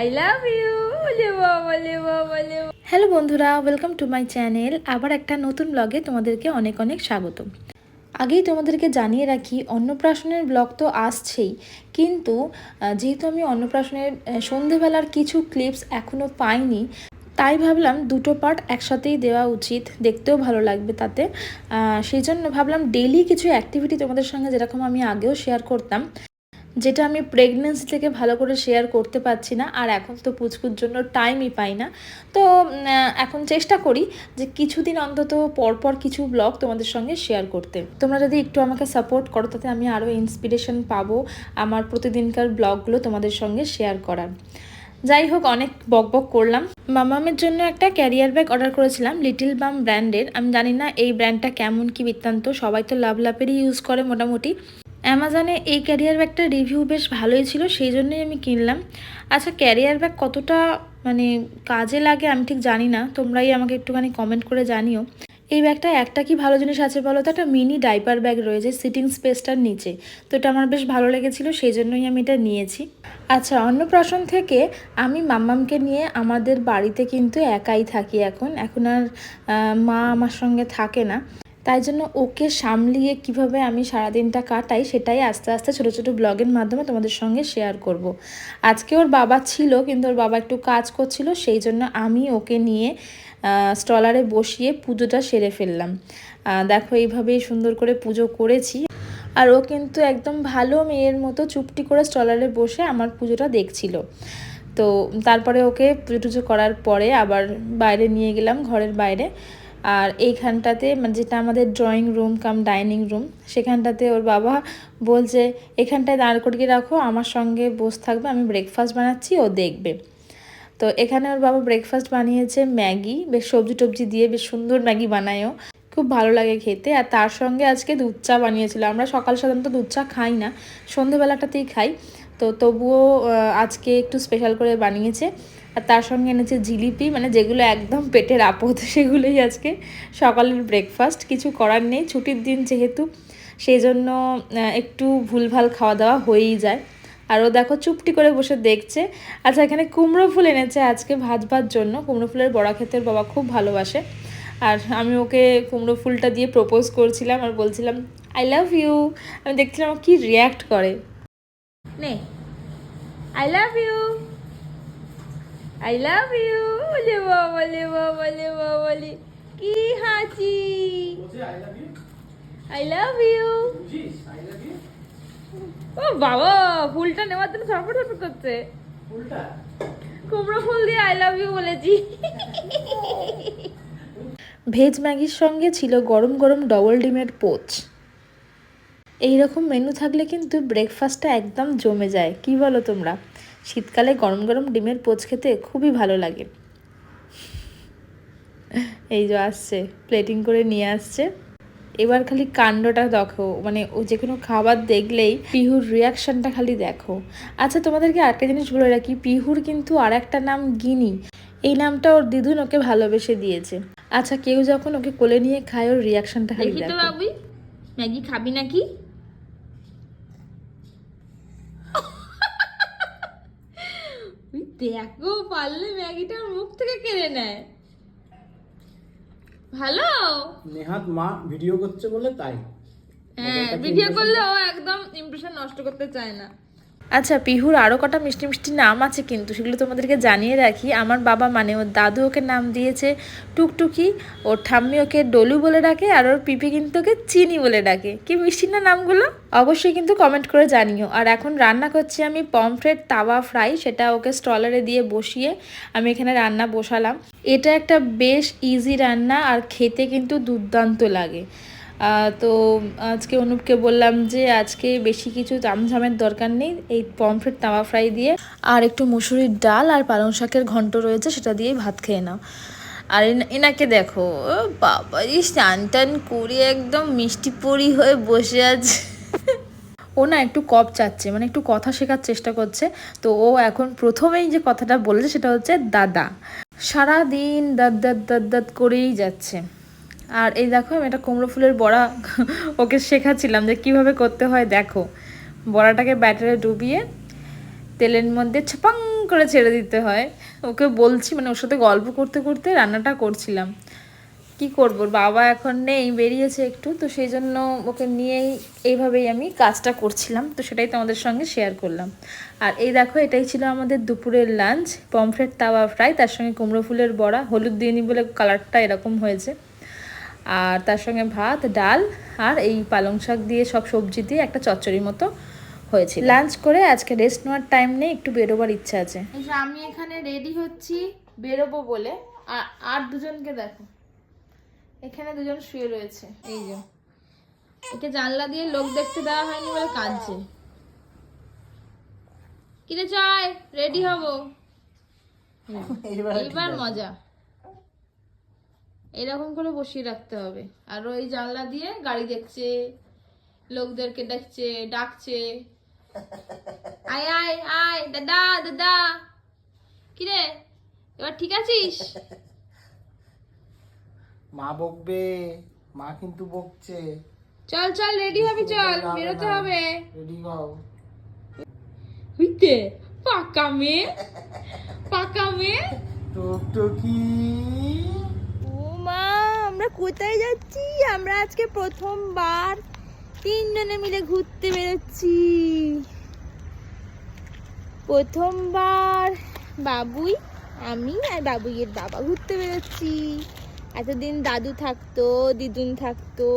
I love you. Hello বন্ধুরা welcome to my channel আবার একটা নতুন ব্লগে তোমাদেরকে অনেক অনেক স্বাগত আগেই তোমাদেরকে জানিয়ে রাখি, অন্নপ্রাশনের ব্লগ তো আসছেই। কিন্তু যেহেতু আমি অন্নপ্রাশনের সন্ধেবেলার কিছু ক্লিপস এখনও পাইনি, তাই ভাবলাম দুটো পার্ট একসাথেই দেওয়া উচিত। দেখতেও ভালো লাগবে তাতে। সেই জন্য ভাবলাম ডেলি কিছু অ্যাক্টিভিটি তোমাদের সঙ্গে যেরকম আমি আগেও শেয়ার করতাম। যেটা আমি প্রেগনেন্সি থেকে ভালো করে শেয়ার করতে পারছি না, আর এখন তো পুচকুর জন্য টাইমই পাই না। তো এখন চেষ্টা করি যে কিছুদিন অন্তত পরপর কিছু ব্লগ তোমাদের সঙ্গে শেয়ার করতে। তোমরা যদি একটু আমাকে সাপোর্ট করো, তাতে আমি আরও ইন্সপিরেশন পাবো আমার প্রতিদিনকার ব্লগগুলো তোমাদের সঙ্গে শেয়ার করার। যাই হোক, অনেক বক বক করলাম। মামামের জন্য একটা ক্যারিয়ার ব্যাগ অর্ডার করেছিলাম লিটিল বাম ব্র্যান্ডের আমি জানি না এই ব্র্যান্ডটা কেমন, কি বৃত্তান্ত, সবাই তো লাভ লাভেরই ইউজ করে মোটামুটি। অ্যামাজনে এই ক্যারিয়ার ব্যাগটার রিভিউ বেশ ভালোই ছিল, সেই জন্যই আমি কিনলাম। আচ্ছা ক্যারিয়ার ব্যাগ কতটা মানে কাজে লাগে আমি ঠিক জানি না, তোমরাই আমাকে একটুখানি কমেন্ট করে জানিও। এই ব্যাগটা একটা কি ভালো জিনিস আছে বলো তো? একটা মিনি ডাইপার ব্যাগ রয়েছে সিটিং স্পেসটার নিচে। তো এটা আমার বেশ ভালো লেগেছিল, সেই জন্যই আমি এটা নিয়েছি। আচ্ছা অন্নপ্রাশন থেকে, আমি মাম্মামকে নিয়ে আমাদের বাড়িতে কিন্তু একাই থাকি এখন। এখন আর মা আমার সঙ্গে থাকে না। তাই জন্য ওকে সামলিয়ে কীভাবে আমি সারাদিনটা কাটাই সেটাই আস্তে আস্তে ছোটো ছোটো ব্লগের মাধ্যমে তোমাদের সঙ্গে শেয়ার করব। আজকে ওর বাবা ছিল, কিন্তু ওর বাবা একটু কাজ করছিল, সেই জন্য আমি ওকে নিয়ে স্টলারে বসিয়ে পুজোটা সেরে ফেললাম। দেখো এইভাবেই সুন্দর করে পুজো করেছি। আর ও কিন্তু একদম ভালো মেয়ের মতো চুপটি করে স্টলারে বসে আমার পুজোটা দেখছিল। তো তারপরে ওকে পুজো টুজো করার পরে আবার বাইরে নিয়ে গেলাম, ঘরের বাইরে। আর এইখানটাতে মানে যেটা আমাদের drawing room cum dining room সেখানটাতে ওর বাবা বলছে, এখানটায় দাঁড় করিয়ে রাখো, আমার সঙ্গে বসে থাকবে, আমি ব্রেকফাস্ট বানাচ্ছি, ও দেখবে। তো এখানে ওর বাবা ব্রেকফাস্ট বানিয়েছে ম্যাগি, বেশ সবজি টবজি দিয়ে বেশ সুন্দর ম্যাগি বানায়ও, খুব ভালো লাগে খেতে। আর তার সঙ্গে আজকে দুধ চা বানিয়েছিল, আমরা সকাল সাধারণত দুধ চা খাই না, সন্ধেবেলাটাতেই খাই। তো তবুও আজকে একটু স্পেশাল করে বানিয়েছে। আর তার সঙ্গে এনেছে জিলিপি মানে যেগুলো একদম পেটের আপদ, সেগুলোই আজকে সকালের ব্রেকফাস্ট কিছু করার নেই, ছুটির দিন যেহেতু সেই জন্য একটু ভুলভাল খাওয়া দাওয়া হয়েই যায়। আর ও দেখো চুপটি করে বসে দেখছে। আচ্ছা এখানে কুমড়ো ফুল এনেছে আজকে ভাত ভাত জন্য। কুমড়ো ফুলের বড়া খেতে বাবা খুব ভালোবাসে। আর আমি ওকে কুমড়ো ফুলটা দিয়ে প্রপোজ করছিলাম আর বলছিলাম আই লাভ ইউ আমি দেখছিলাম কি রিয়্যাক্ট করে। নে। I love you I love you বলে বাবা লে বাবা লে বাবা লে কি হাঁচি আই লাভ ইউ ও বাবা ফুলটা নেওয়ার জন্য ছটফট ছটফট করছে। কুমড়ো ফুল দিয়ে আই লাভ ইউ বলেছি। ভেজ ম্যাগির সঙ্গে ছিল গরম গরম ডবল ডিমের পোচ। এই রকম মেনু থাকলে কিন্তু ব্রেকফাস্টটা একদম জমে যায়। কি বলো তোমরা? শীতকালে গরম গরম ডিমের পোচ খেতে খুবই ভালো লাগে। এই যে আসছে প্লেটিং করে নিয়ে আসছে। এবার খালি কাণ্ডটা দেখো মানে ও যে কোনো খাবার দেখলেই পিহুর রিয়াকশনটা খালি দেখো। আচ্ছা তোমাদেরকে আরেকটা জিনিস বলে রাখি পিহুর কিন্তু আর একটা নাম গিনি। এই নামটা ওর দিদুন ওকে ভালোবেসে দিয়েছে। আচ্ছা কেউ যখন ওকে কোলে নিয়ে খায় ওর রিয়াকশনটা খালি দেখি ম্যাগি খাবি নাকি ওই দেখো পারলে ম্যাগিটা মুখ থেকে কেড়ে নেয়। ভালো? নেহাত মা ভিডিও করছে বলে তাই। হ্যাঁ ভিডিও করলে ও একদম ইমপ্রেশন নষ্ট করতে চায় না। আচ্ছা পিহুর আরও কটা মিষ্টি মিষ্টি নাম আছে কিন্তু, সেগুলো তোমাদেরকে জানিয়ে রাখি। আমার বাবা মানে ওর দাদু ওকে নাম দিয়েছে টুকটুকি, ওর ঠাম্মি ওকে ডলু বলে ডাকে, আর ওর পিপি কিন্তু ওকে চিনি বলে ডাকে। কি মিষ্টি না নামগুলো? অবশ্যই কিন্তু কমেন্ট করে জানিও। আর এখন রান্না করছি আমি পমফ্রেট তাওয়া ফ্রাই, সেটা ওকে স্টলারে দিয়ে বসিয়ে আমি এখানে রান্না বসালাম। এটা একটা বেশ ইজি রান্না, আর খেতে কিন্তু দুর্দান্ত লাগে। তো আজকে অনুপকে বললাম যে আজকে বেশি কিছু জামঝামের দরকার নেই, এই পমফ্রেট তাওয়া ফ্রাই দিয়ে। আর একটু মুসুরির ডাল আর পালং শাকের ঘন্ট রয়েছে, সেটা দিয়েই ভাত খেয়ে নাও। আর এনা- এনাকে দেখো বাবা, এই স্নান টান করে একদম মিষ্টি পরি হয়ে বসে আছে। ও না একটু কপ চাচ্ছে মানে একটু কথা শেখার চেষ্টা করছে। তো ও এখন প্রথমেই যে কথাটা বলেছে, সেটা হচ্ছে দাদা। সারা দিন দাদ দাদ দাদ দাদ করেই যাচ্ছে। আর এই দেখো, আমি একটা কুমড়ো ফুলের বড়া ওকে শেখাচ্ছিলাম যে কীভাবে করতে হয়। দেখো, বড়াটাকে ব্যাটারে ডুবিয়ে তেলের মধ্যে ছাপাং করে ছেড়ে দিতে হয়। ওকে বলছি মানে ওর সাথে গল্প করতে করতে রান্নাটা করছিলাম। কি করব? বাবা এখন নেই, বেরিয়েছে একটু, তো সেই জন্য ওকে নিয়েই এইভাবেই আমি কাজটা করছিলাম। তো সেটাই তোমাদের সঙ্গে শেয়ার করলাম। আর এই দেখো, এটাই ছিল আমাদের দুপুরের লাঞ্চ পমফ্রেট তাওয়া ফ্রাই তার সঙ্গে কুমড়ো ফুলের বড়া, হলুদ দিইনি বলে কালারটা এরকম হয়েছে। আর তার সঙ্গে ভাত ডাল আর এই পালং শাক দিয়ে সব সবজি দিয়ে একটা চচ্চড়ি মতো হয়েছে লাঞ্চ করে আজকে রেস্ট নেওয়ার টাইম নেই একটু বেরোবার ইচ্ছা আছে। আমি এখানে রেডি হচ্ছি বেরোবো বলে। আর আর দুজনকে দেখো। এখানে দুজন শুয়ে রয়েছে। এই যে। একে জানলা দিয়ে লোক দেখতে দেওয়া হয়নি বলে কাঁদছে। কিরে চাই রেডি হব? এইবার মজা। এরকম করে বসিয়ে রাখতে হবে। আর ওই জানলা দিয়ে গাড়ি দেখছে লোকদেরকে দেখছে ডাকছে। আয় আয় আয় দাদা দাদা। কিরে এবার ঠিক আছিস? মা বকবে মা কিন্তু বকছে। চল চল রেডি হবি চল বেরোতে হবে। রেডি হও। বুঝতে পাকা মেয়ে পাকা মেয়ে। টুকটুকি। মা, আমরা কোথায় যাচ্ছি? আমরা আজকে প্রথমবার তিনজনে মিলে ঘুরতে বেরোচ্ছি। প্রথমবার বাবুই, আমি আর বাবুইয়ের বাবা ঘুরতে বেরোচ্ছি। এতদিন দাদু থাকতো, দিদুন থাকতো,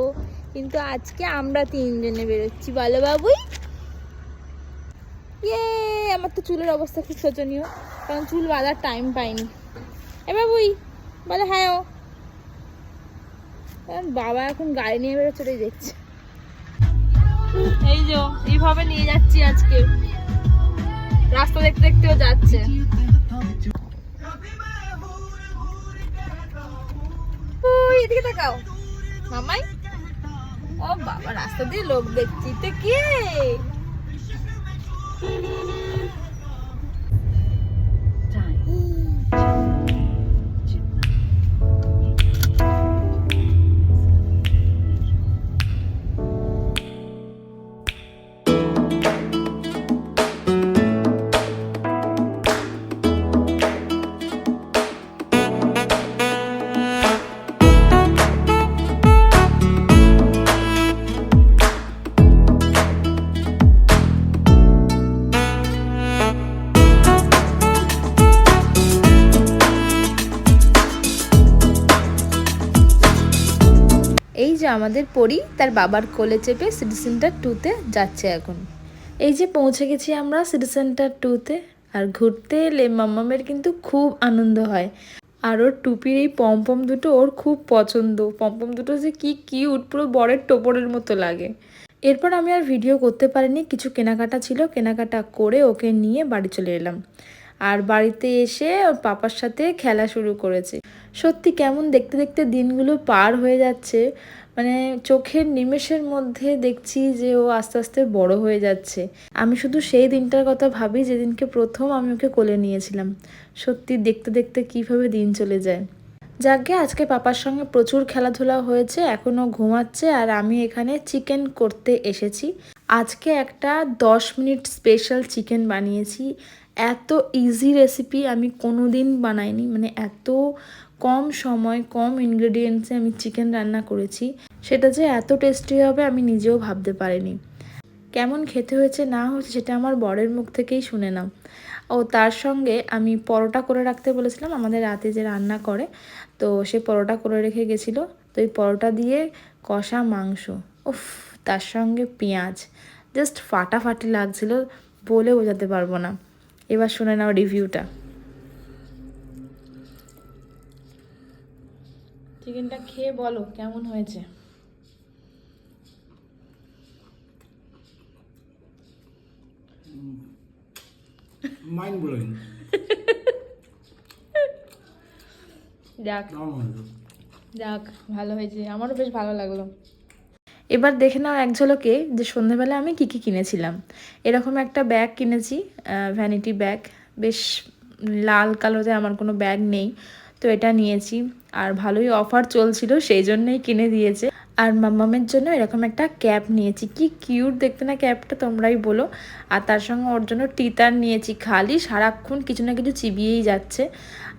কিন্তু আজকে আমরা তিনজনে বেরোচ্ছি। বলো বাবুই। ইয়ে আমার তো চুলের অবস্থা খুব শোচনীয়, কারণ চুল বাঁধার টাইম পাইনি। এ বাবুই, বলে হ্যাঁ ও। বাবা এখন গাড়ি নিয়ে বেরোচ্ছে দেখছে। এই যে এইভাবে নিয়ে যাচ্ছি আজকে। রাস্তা দেখতে দেখতেও যাচ্ছে। এদিকে তাকাও। মামাই ও বাবা রাস্তা দিয়ে লোক দেখছি। তো কে? আমাদের পরি তার বাবার কোলে চেপে সিটি সেন্টার টুতে যাচ্ছে এখন। এই যে পৌঁছে গেছি আমরা সিটি সেন্টার টুতে আর ঘুরতে এলে মাম্মামের কিন্তু খুব আনন্দ হয়। আর ওর টুপির এই পম্পম দুটো ওর খুব পছন্দ। পম্পম দুটো যে কি কিউট পুরো বরের টোপরের মতো লাগে। এরপর আমি আর ভিডিও করতে পারিনি, কিছু কেনাকাটা ছিল, কেনাকাটা করে ওকে নিয়ে বাড়ি চলে এলাম। আর বাড়িতে এসে ওর পাপার সাথে খেলা শুরু করেছে। সত্যি কেমন দেখতে দেখতে দিনগুলো পার হয়ে যাচ্ছে। মানে চোখের নিমেষের মধ্যে দেখছি যে ও আস্তে আস্তে বড় হয়ে যাচ্ছে। আমি শুধু সেই দিনটার কথা ভাবি যেদিনকে প্রথম আমি ওকে কোলে নিয়েছিলাম। সত্যি দেখতে দেখতে কীভাবে দিন চলে যায়। যাকে আজকে পাপার সঙ্গে প্রচুর খেলাধুলা হয়েছে এখনও ঘুমাচ্ছে আর আমি এখানে চিকেন করতে এসেছি। আজকে একটা দশ মিনিট স্পেশাল চিকেন বানিয়েছি। এত ইজি রেসিপি আমি কোনো দিন বানাইনি। মানে এত কম সময়, কম ইনগ্রেডিয়েন্টসে আমি চিকেন রান্না করেছি। সেটা যে এত টেস্টি হবে আমি নিজেও ভাবতে পারিনি। কেমন খেতে হয়েছে না হয়েছে সেটা আমার বরের মুখ থেকেই শুনে নাও। ও তার সঙ্গে আমি পরোটা করে রাখতে বলেছিলাম, আমাদের রাতে যে রান্না করে, তো সে পরোটা করে রেখে গেছিল। তো এই পরোটা দিয়ে কষা মাংস, উফ, তার সঙ্গে পেঁয়াজ জাস্ট ফাটাফাটি লাগছিল বলে বোঝাতে পারব না। এবার শুনে নাও রিভিউটা চিকেনটা খেয়ে বলো, কেমন হয়েছে? মাইন্ড ব্লোয়িং যাক যাক ভালো হয়েছে। আমারও বেশ ভালো লাগল। এবার দেখে নাও এক ঝলকে যে সন্ধেবেলা আমি কী কী কিনেছিলাম। এরকম একটা ব্যাগ কিনেছি ভ্যানিটি ব্যাগ বেশ লাল কালোতে আমার কোনো ব্যাগ নেই। তো এটা নিয়েছি। আর ভালোই অফার চলছিল সেই জন্যই কিনে দিয়েছে। আর মাম্মামের জন্য এরকম একটা ক্যাপ নিয়েছি। কি কিউট দেখতে না ক্যাপটা তোমরাই বলো। আর তার সঙ্গে ওর জন্য টিতার নিয়েছি। খালি সারাক্ষণ কিছু না কিছু চিবিয়েই যাচ্ছে।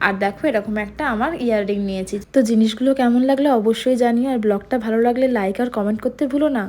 আর দেখো এরকম একটা আমার ইয়াররিং নিয়েছি। তো জিনিসগুলো কেমন লাগল অবশ্যই জানিও। আর ব্লগটা ভালো লাগলে লাইক আর কমেন্ট করতে ভুলো না।